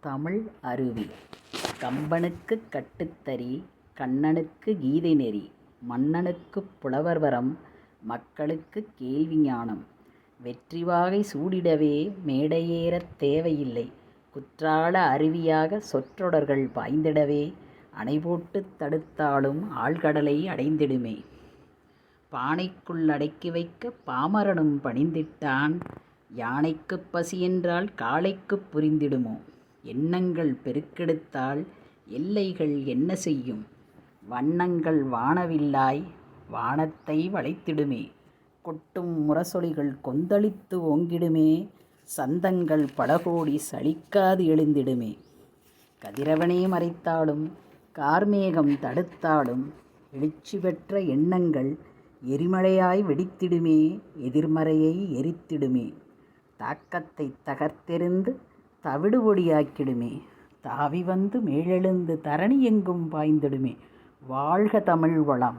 தமிழ் அருவி. கம்பனுக்குக் கட்டுத்தறி கண்ணனுக்கு கீதை நெறி மன்னனுக்குப் புலவர் வரம் மக்களுக்குக் கேள்வி ஞானம். வெற்றி வாகை சூடிடவே மேடையேறத் தேவையில்லை. குற்றால அருவியாக சொற்றொடர்கள் பாய்ந்திடவே அணைபோட்டுத் தடுத்தாலும் ஆழ்கடலை அடைந்திடுமே. பானைக்குள் அடக்கி வைக்கப் பாமரனும் பணிந்திட்டான். யானைக்குப் பசியென்றால் காளைக்குப் புரிந்திடுமோ? எண்ணங்கள் பெருக்கெடுத்தால் எல்லைகள் என்ன செய்யும்? வண்ணங்கள் வானவில்லாய் வானத்தை வளைத்திடுமே. கொட்டும் முரசொலிகள் கொந்தளித்து ஓங்கிடுமே. சந்தங்கள் பலகோடி சலிக்காது எழுந்திடுமே. கதிரவனே மறைத்தாலும் கார்மேகம் தடுத்தாலும் எழுச்சி பெற்ற எண்ணங்கள் எரிமலையாய் வெடித்திடுமே. எதிர்மறையை எரித்திடுமே. தாக்கத்தை தகர்த்தெறிந்து தவிடு பொடியாக்கிடுமே தாவி வந்து மேலெழுந்து தரணி எங்கும் பாய்ந்திடுமே. வாழ்க தமிழ் வளம்.